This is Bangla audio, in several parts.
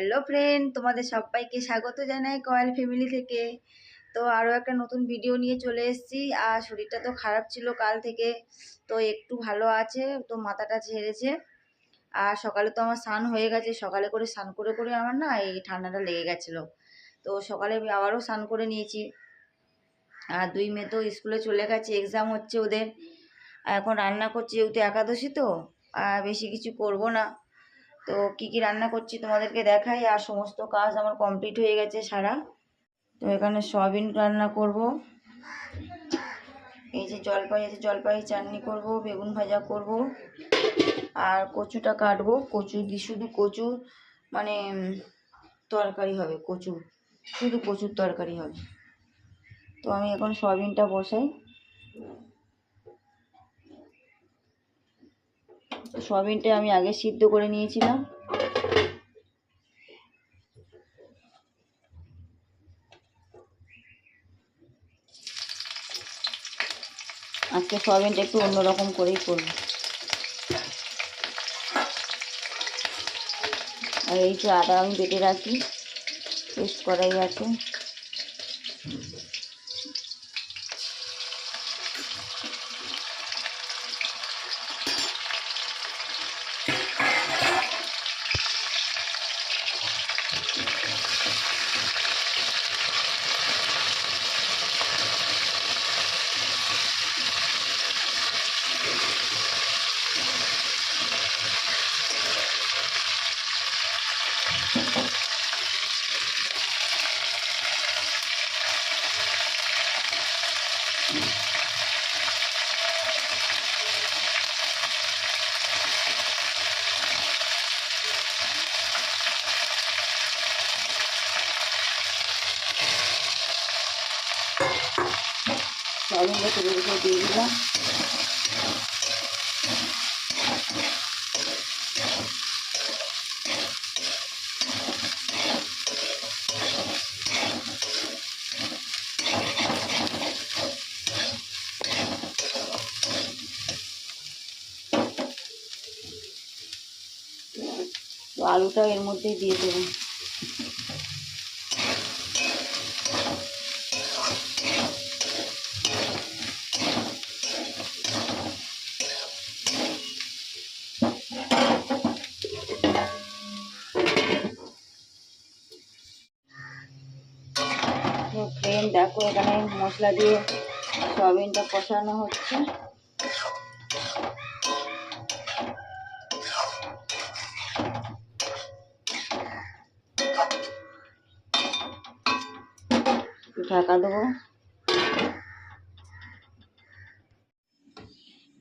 হ্যালো ফ্রেন্ড তোমাদের সবাইকে স্বাগত জানাই কয়েল ফ্যামিলি থেকে। তো আরও একটা নতুন ভিডিও নিয়ে চলে এসেছি। আর শরীরটা তো খারাপ ছিল কাল থেকে, তো একটু ভালো আছে, তো মাথাটা ঝেড়েছে। আর সকালে তো আমার স্নান হয়ে গেছে, সকালে করে স্নান করে করে আমার না এই ঠান্ডাটা লেগে গেছিল। তো সকালে আবারও স্নান করে নিয়েছি। আর দুই মেয়ে তো স্কুলে চলে গেছে এক্সাম হচ্ছে ওদের। এখন রান্না করছি যেহেতু একাদশী তো, আর বেশি কিছু করব না। তো কি কি রান্না করছি তোমাদেরকে দেখাই, আর সমস্ত কাজ আমার কমপ্লিট হয়ে গেছে সারা। তো এখানে সয়াবিন রান্না করব। এই যে জলপাই আছে, জলপাই, চাটনি করব, বেগুন ভাজা করব, আর কচুটা কাটবো। কচু দিয়ে শুধু কচু মানে তরকারি হবে, কচু। শুধু কচুর তরকারি হবে। তো আমি এখন সয়াবিনটা বসাই। সয়াবিনটা আমি আগে সিদ্ধ করে নিয়েছিলাম। আজকে সয়াবিনটা একটু অন্যরকম করেই করব। আর এই যে আদা আমি বেটে রাখি পেস্ট করাই আছে। সয়াবিনটা তেলের উপর দিয়ে দিলাম আলুটা এর মধ্যেই দিয়ে দেবো তো ফ্রেন্ড দেখো এখানে মশলা দিয়ে সয়াবিনটা কষানো হচ্ছে। ঢাকা দেবো।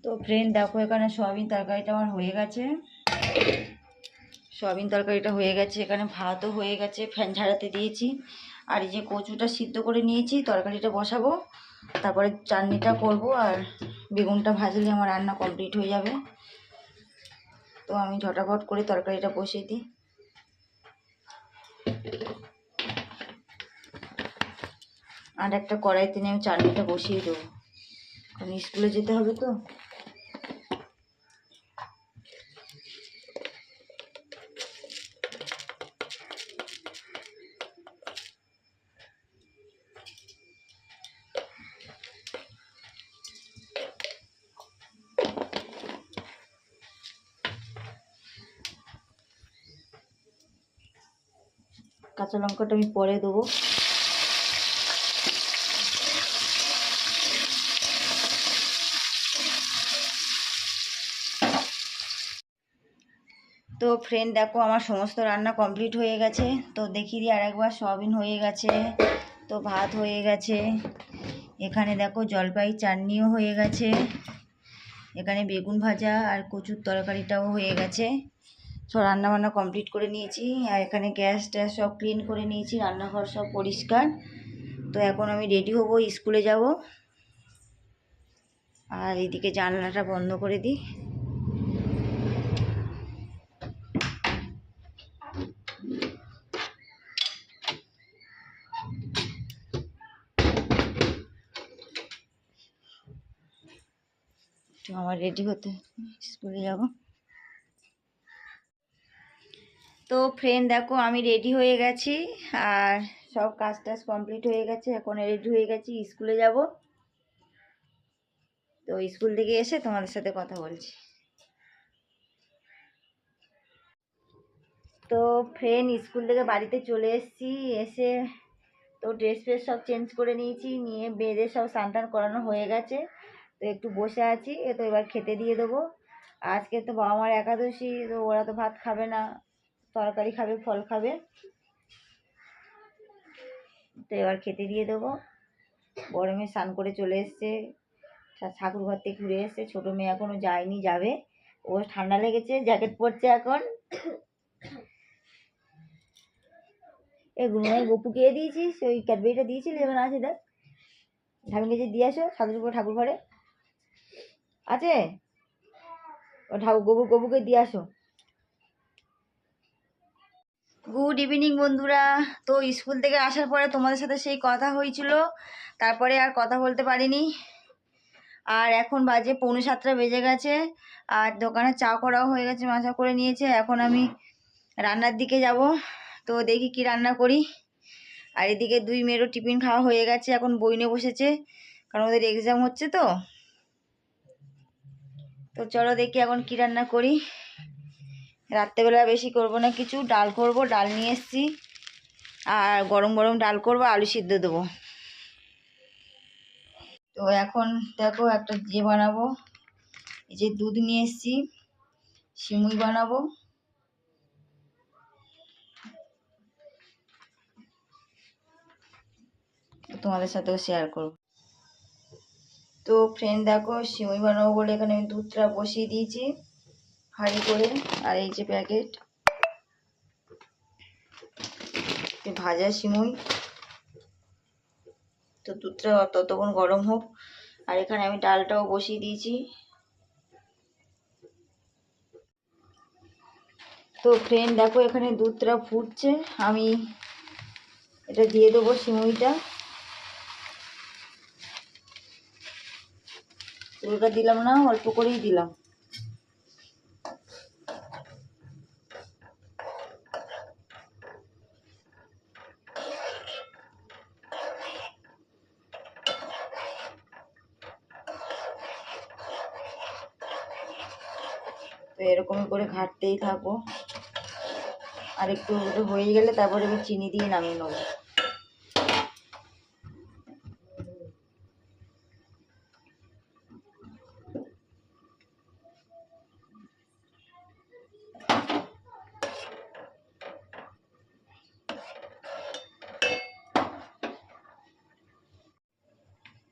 তো ফ্রেন্ড দেখো এখানে সয়াবিন তরকারিটা আমার হয়ে গেছে। সয়াবিন তরকারিটা হয়ে গেছে, এখানে ভাতও হয়ে গেছে, ফ্যান ঝাড়াতে দিয়েছি। আর এই যে কচুটা সিদ্ধ করে নিয়েছি, তরকারিটা বসাবো, তারপরে চাটনিটা করব, আর বেগুনটা ভাজলে আমার রান্না কমপ্লিট হয়ে যাবে। তো আমি ঝটাফট করে তরকারিটা বসিয়ে দিই। আর একটা কড়াইতে নিয়ে আমি চাটনিটা বসিয়ে দেবো। কারণ স্কুলে যেতে হবে তো। কাঁচা লঙ্কাটা আমি পরে দেবো। তো ফ্রেন্ড দেখো আমার সমস্ত রান্না কমপ্লিট হয়ে গেছে। তো দেখিয়ে দিই আরেকবার সয়াবিন হয়ে গেছে, তো ভাত হয়ে গেছে। এখানে দেখো জলপাই চাটনিও হয়ে গেছে। এখানে বেগুন ভাজা আর কচুর তরকারিটাও হয়ে গেছে। সব রান্না বান্না কমপ্লিট করে নিয়েছি। আর এখানে গ্যাস ট্যাস সব ক্লিন করে নিয়েছি, রান্নাঘর সব পরিষ্কার। তো এখন আমি রেডি হব, স্কুলে যাব। আর এদিকে জানলাটা বন্ধ করে দিই। তো আমার রেডি হতে স্কুলে যাব। তো ফ্রেন্ড দেখো, আমি রেডি হয়ে গেছি। আর সব কাজ টাজ কমপ্লিট হয়ে গেছে এখন রেডি হয়ে গেছি স্কুলে যাব। তো স্কুল থেকে এসে তোমাদের সাথে কথা বলছি। তো ফ্রেন্ড স্কুল থেকে বাড়িতে চলে এসেছি, এসে তো ড্রেস ফ্রেস সব চেঞ্জ করে নিয়েছি, নিয়ে বেঁধে সব স্নান করানো হয়ে গেছে। তো একটু বসে আছি তো এবার খেতে দিয়ে দেবো। আজকে তো বাবা মার একাদশী, তো ওরা তো ভাত খাবে না। তরকারি খাবে, ফল খাবে। তো এবার খেতে দিয়ে দেবো। বড় মেয়ে স্নান করে চলে এসছে। ঠাকুর ঘর থেকে ঘুরে এসছে। ছোটো মেয়ে এখনও যায়নি, যাবে। ও ঠান্ডা লেগেছে, জ্যাকেট পরছে এখন। এই গুনুমাই গপুকে এ দিয়েছিস? ওই ক্যাডবেরিটা দিয়েছিলি? এবার আছে দেখ। ঠাকুরকে যে দিয়ে আসো ঠাকুর ঠাকুর ঘরে। আছে? ও ঠাকুর গবু গবুকে দিয়ে আসো। গুড ইভিনিং বন্ধুরা। তো স্কুল থেকে আসার পরে তোমাদের সাথে সেই কথা হয়েছিল। তারপরে আর কথা বলতে পারিনি। আর এখন বাজে পৌনে সাতটা বেজে গেছে। আর দোকানে চা করাও হয়ে গেছে, মাচা করে নিয়েছে। এখন আমি রান্নার দিকে যাব। তো দেখি কি রান্না করি। আর এদিকে দুই মেয়েরও টিফিন খাওয়া হয়ে গেছে। এখন বই নিয়ে বসেছে। কারণ ওদের এক্সাম হচ্ছে তো। তো চলো দেখি এখন কি রান্না করি। রাত্রেবেলা বেশি করব না, কিছু ডাল করব, ডাল নিয়ে এসছি। আর গরম গরম ডাল করব, আলু সিদ্ধ দেবো। তো এখন দেখো একটা যে বানাবো। এই যে দুধ নিয়ে এসছি সিমুই বানাবো। তোমাদের সাথেও শেয়ার করব। তো ফ্রেন্ড দেখো সিমুই বানাবো বলে এখানে আমি দুধটা বসিয়ে দিয়েছি। হাঁড়ি করে আর এই যে প্যাকেট ভাজা সিমুই। তো দুধটা ততক্ষণ গরম হোক। আর এখানে আমি ডালটাও বসিয়ে দিয়েছি। তো ফ্রেন্ড দেখো এখানে দুধটা ফুটছে। আমি এটা দিয়ে দেবো সিমুইটা। পুরোটা দিলাম না, অল্প করেই দিলাম। তো এরকমই করে ঘাটতেই থাকব। আর একটু হয়ে গেলে তারপরে আমি চিনি দিয়ে নামিয়ে নেব।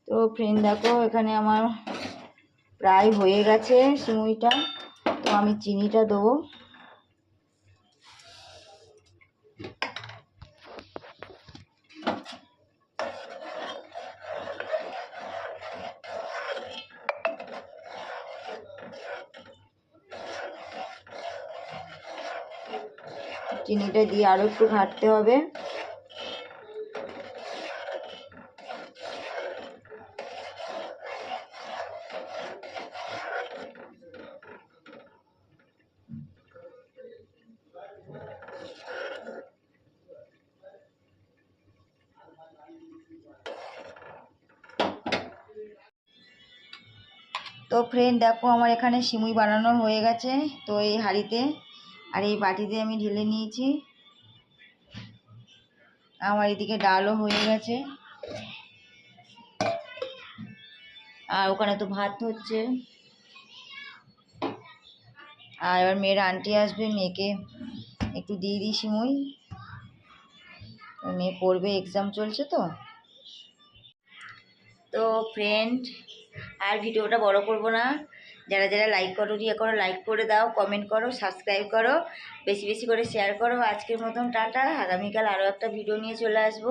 তো ফ্রেন্ড দেখো, এখানে আমার প্রায় হয়ে গেছে সিমুইটা। আমি চিনিটা দেবো। চিনিটা দিয়ে আরও একটু ঘাটতে হবে। তো ফ্রেন্ড দেখো আমার এখানে সিমুই বানানো হয়ে গেছে, তো এই হাঁড়িতে আর এই বাটিতে আমি ঢেলে নিয়েছি। আমার এদিকে ডালও হয়ে গেছে। আর ওখানে তো ভাত হচ্ছে। আর এবার মেয়ের আন্টি আসবে, মেয়েকে একটু দিয়ে দিই সিমুই। মেয়ে পড়বে এক্সাম চলছে তো। তো ফ্রেন্ড আর ভিডিওটা বড় করব না। যারা যারা লাইক করো ইয়ে করো লাইক করে দাও কমেন্ট করো সাবস্ক্রাইব করো, বেশি বেশি করে শেয়ার করো। আজকের মতন টাটা। আগামীকাল আরও একটা ভিডিও নিয়ে চলে আসব।